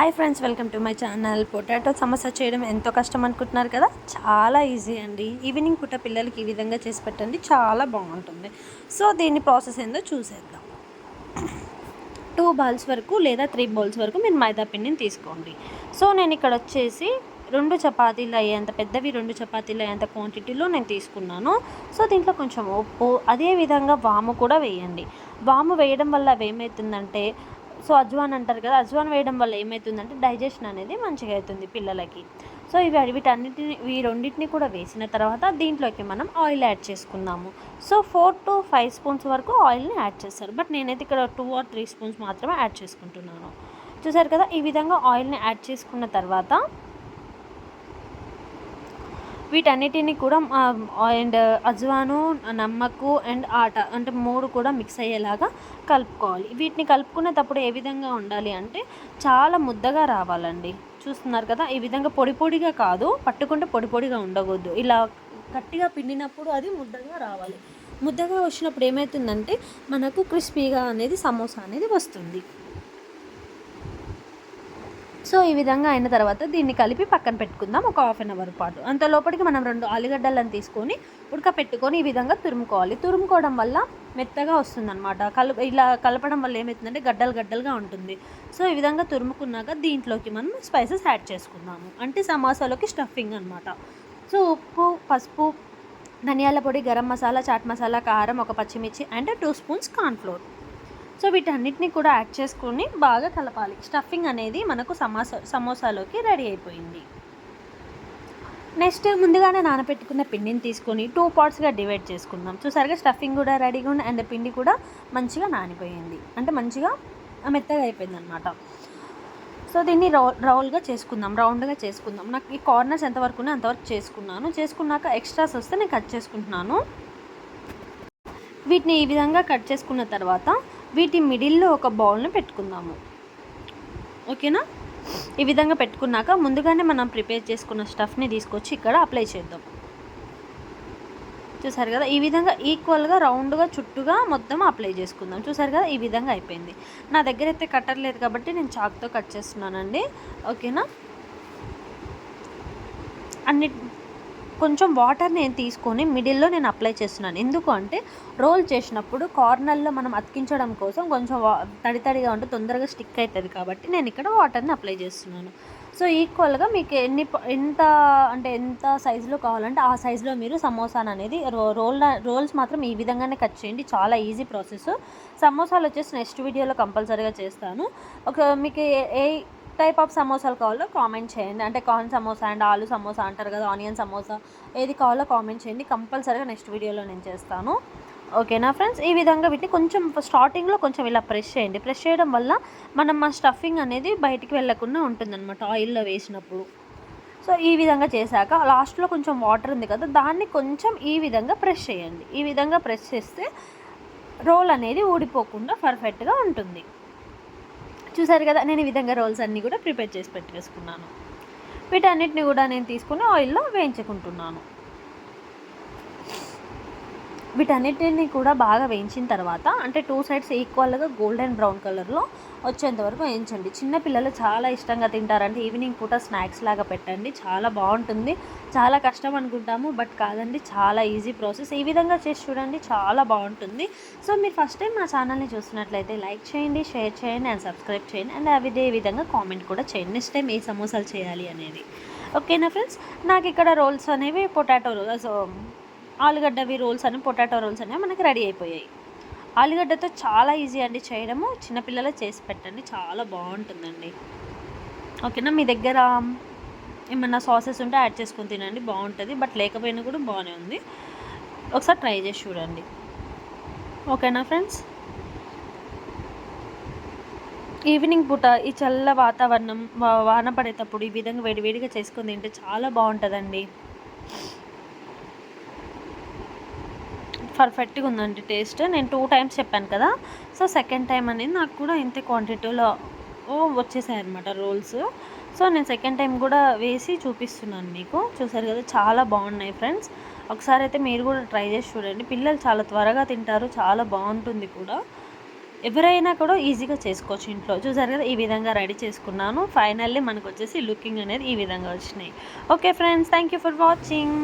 Hi friends welcome to my channel. Potato samosa చేయడం ఎంతో కష్టం అనుకుంటున్నారు కదా? చాలా ఈజీ అండి. ఈవినింగ్ పూట పిల్లలకి ఈ విధంగా చేసి పెట్టండి. చాలా బాగుంటుంది. సో దీని ప్రాసెస్ ఏందో చూసేద్దాం. టూ బౌల్స్ వరకు లేదా త్రీ బౌల్స్ వరకు మీరు మైదా పిండిని తీసుకోండి. సో నేను ఇక్కడ వచ్చేసి రెండు చపాతీలు అయ్యేంత పెద్దవి రెండు చపాతీలు అయ్యేంత క్వాంటిటీలో నేను తీసుకున్నాను. సో దీంట్లో కొంచెం ఉప్పు అదేవిధంగా వాము కూడా వేయండి. వాము వేయడం వల్ల అవి ఏమవుతుందంటే సో అజ్వాన్ అంటారు కదా అజ్వాన్ వేయడం వల్ల ఏమవుతుందంటే డైజెషన్ అనేది మంచిగా అవుతుంది పిల్లలకి. సో ఇవి వీటన్నిటిని ఈ రెండింటిని కూడా వేసిన తర్వాత దీంట్లోకి మనం ఆయిల్ యాడ్ చేసుకుందాము. So four to five spoons వరకు ఆయిల్ని యాడ్ చేస్తారు. బట్ నేనైతే ఇక్కడ టూ ఆర్ త్రీ స్పూన్స్ మాత్రమే యాడ్ చేసుకుంటున్నాను. చూసారు కదా ఈ విధంగా ఆయిల్ని యాడ్ చేసుకున్న తర్వాత వీటన్నిటిని కూడా అండ్ అజ్వాను నమ్మకు అండ్ ఆట అంటే మూడు కూడా మిక్స్ అయ్యేలాగా కలుపుకోవాలి. వీటిని కలుపుకునేటప్పుడు ఏ విధంగా ఉండాలి అంటే చాలా ముద్దగా రావాలండి. చూస్తున్నారు కదా ఈ విధంగా పొడి పొడిగా కాదు పట్టుకుంటే పొడి పొడిగా ఉండకూడదు. ఇలా గట్టిగా పిండినప్పుడు అది ముద్దగా రావాలి. ముద్దగా వచ్చినప్పుడు ఏమవుతుందంటే మనకు క్రిస్పీగా అనేది సమోసా అనేది వస్తుంది. సో ఈ విధంగా అయిన తర్వాత దీన్ని కలిపి పక్కన పెట్టుకుందాం ఒక హాఫ్ అన్ అవర్ పాటు. అంత లోపలికి మనం రెండు ఆలుగడ్డలను తీసుకొని ఉడకపెట్టుకొని ఈ విధంగా తురుముకోవాలి. తురుముకోవడం వల్ల మెత్తగా వస్తుందన్నమాట. కలు ఇలా కలపడం వల్ల ఏమవుతుందంటే గడ్డలు గడ్డలుగా ఉంటుంది. సో ఈ విధంగా తురుముకున్నాక దీంట్లోకి మనం స్పైసెస్ యాడ్ చేసుకుందాము. అంటే సమోసాలోకి స్టఫింగ్ అనమాట సో ఉప్పు పసుపు ధనియాల పొడి గరం మసాలా చాట్ మసాలా కారం ఒక పచ్చిమిర్చి and two spoons cornflour so వీటన్నిటిని కూడా యాడ్ చేసుకొని బాగా కలపాలి. స్టఫింగ్ అనేది మనకు సమోసా సమోసాలోకి రెడీ అయిపోయింది. నెక్స్ట్ ముందుగానే నానబెట్టుకున్న పిండిని తీసుకొని టూ పార్ట్స్గా డివైడ్ చేసుకుందాం. చూసారుగా స్టఫింగ్ కూడా రెడీగా ఉంది. అండ్ పిండి కూడా మంచిగా నానిపోయింది. అంటే మంచిగా మెత్తగా అయిపోయింది అనమాట సో దీన్ని రౌ రౌల్గా చేసుకుందాం. రౌండ్గా చేసుకుందాం. నాకు ఈ కార్నర్స్ ఎంతవరకు ఉన్నాయో అంతవరకు చేసుకున్నాను. చేసుకున్నాక ఎక్స్ట్రాస్ వస్తే నేను కట్ చేసుకుంటున్నాను. వీటిని ఈ విధంగా కట్ చేసుకున్న తర్వాత వీటి మిడిల్లో ఒక బౌల్ని పెట్టుకుందాము. ఓకేనా? ఈ విధంగా పెట్టుకున్నాక ముందుగానే మనం ప్రిపేర్ చేసుకున్న స్టఫ్ని తీసుకొచ్చి ఇక్కడ అప్లై చేద్దాం. చూసారు కదా? ఈ విధంగా ఈక్వల్గా రౌండ్గా చుట్టుగా మొత్తం అప్లై చేసుకుందాం. చూసారు కదా? ఈ విధంగా అయిపోయింది. నా దగ్గర అయితే కట్టర్ లేదు కాబట్టి నేను చాక్తో కట్ చేస్తున్నానండి. ఓకేనా? అన్ని కొంచెం వాటర్ నేను తీసుకొని మిడిల్లో నేను అప్లై చేస్తున్నాను. ఎందుకు అంటే రోల్ చేసినప్పుడు కార్నర్లో మనం అతికించడం కోసం కొంచెం తడి తడిగా ఉంటే తొందరగా స్టిక్ అవుతుంది కాబట్టి నేను ఇక్కడ వాటర్ని అప్లై చేస్తున్నాను. సో ఈక్వల్గా మీకు ఎన్ని ఎంత అంటే ఎంత సైజులో కావాలంటే ఆ సైజులో మీరు సమోసాను అనేది రో రోల్ రోల్స్ మాత్రం ఈ విధంగానే కట్ చేయండి. చాలా ఈజీ ప్రాసెస్ సమోసాలు వచ్చేసి నెక్స్ట్ వీడియోలో కంపల్సరీగా చేస్తాను. ఒక మీకు ఏ టైప్ ఆఫ్ సమోసాలు కావాలో కామెంట్ చేయండి. అంటే కార్న్ సమోసా అండ్ ఆలు సమోసా అంటారు కదా ఆనియన్ సమోసా ఏది కావాలో కామెంట్ చేయండి. కంపల్సరీగా నెక్స్ట్ వీడియోలో నేను చేస్తాను. ఓకేనా ఫ్రెండ్స్ ఈ విధంగా వీటిని కొంచెం స్టార్టింగ్లో కొంచెం ఇలా ప్రెస్ చేయండి. ప్రెస్ చేయడం వల్ల మనం మా స్టఫింగ్ అనేది బయటికి వెళ్ళకుండా ఉంటుందన్నమాట ఆయిల్లో వేసినప్పుడు. సో ఈ విధంగా చేశాక లాస్ట్లో కొంచెం వాటర్ ఉంది కదా దాన్ని కొంచెం ఈ విధంగా ప్రెస్ చేయండి. ఈ విధంగా ప్రెస్ చేస్తే రోల్ అనేది ఊడిపోకుండా పర్ఫెక్ట్గా ఉంటుంది. చూసారు కదా నేను ఈ విధంగా రోల్స్ అన్నీ కూడా ప్రిపేర్ చేసి పెట్టేసుకున్నాను. వీటన్నిటిని కూడా నేను తీసుకుని ఆయిల్లో వేయించుకుంటున్నాను. వీటన్నిటిని కూడా బాగా వేయించిన తర్వాత అంటే టూ సైడ్స్ ఈక్వల్గా గోల్డెన్ బ్రౌన్ కలర్లో వచ్చేంత వరకు వేయించండి. చిన్నపిల్లలు చాలా ఇష్టంగా తింటారంటే ఈవినింగ్ పూట స్నాక్స్ లాగా పెట్టండి. చాలా బాగుంటుంది. చాలా కష్టం అనుకుంటాము బట్ కాదండి చాలా ఈజీ ప్రాసెస్. ఈ విధంగా చేసి చూడండి చాలా బాగుంటుంది. సో మీరు ఫస్ట్ టైం మా ఛానల్ని చూసినట్లయితే లైక్ చేయండి షేర్ చేయండి అండ్ సబ్స్క్రైబ్ చేయండి. అండ్ అదే విధంగా కామెంట్ కూడా చేయండి. నెక్స్ట్ టైం ఏ సమోసాలు చేయాలి అనేది. ఓకేనా ఫ్రెండ్స్? నాకు ఇక్కడ రోల్స్ అనేవి పొటాటో సో ఆలుగడ్డవి రోల్స్ అని పొటాటో రోల్స్ అనేవి మనకి రెడీ అయిపోయాయి. ఆలుగడ్డతో చాలా ఈజీ అండి చేయడము. చిన్నపిల్లలు చేసి పెట్టండి. చాలా బాగుంటుందండి. ఓకేనా? మీ దగ్గర ఏమన్నా సాసెస్ ఉంటే యాడ్ చేసుకొని తినండి. బాగుంటుంది. బట్ లేకపోయినా కూడా బాగానే ఉంది. ఒకసారి ట్రై చేసి చూడండి. ఓకేనా ఫ్రెండ్స్? ఈవినింగ్ పూట ఈ చల్ల వాతావరణం వాన పడేటప్పుడు ఈ విధంగా వేడివేడిగా చేసుకొని తింటే చాలా బాగుంటుందండి. పర్ఫెక్ట్గా ఉందండి టేస్ట్. నేను టూ టైమ్స్ చెప్పాను కదా. సో సెకండ్ టైం అనేది నాకు కూడా ఇంతే క్వాంటిటీలో వచ్చేసాయి అనమాట రోల్స్. సో నేను సెకండ్ టైం కూడా వేసి చూపిస్తున్నాను మీకు. చూసారు కదా చాలా బాగున్నాయి ఫ్రెండ్స్. ఒకసారి అయితే మీరు కూడా ట్రై చేసి చూడండి. పిల్లలు చాలా త్వరగా తింటారు చాలా బాగుంటుంది కూడా. ఎవరైనా కూడా ఈజీగా చేసుకోవచ్చు ఇంట్లో. చూసారు కదా ఈ విధంగా రెడీ చేసుకున్నాను. ఫైనల్లీ మనకు వచ్చేసి లుకింగ్ అనేది ఈ విధంగా వచ్చినాయి. Okay friends thank you for watching.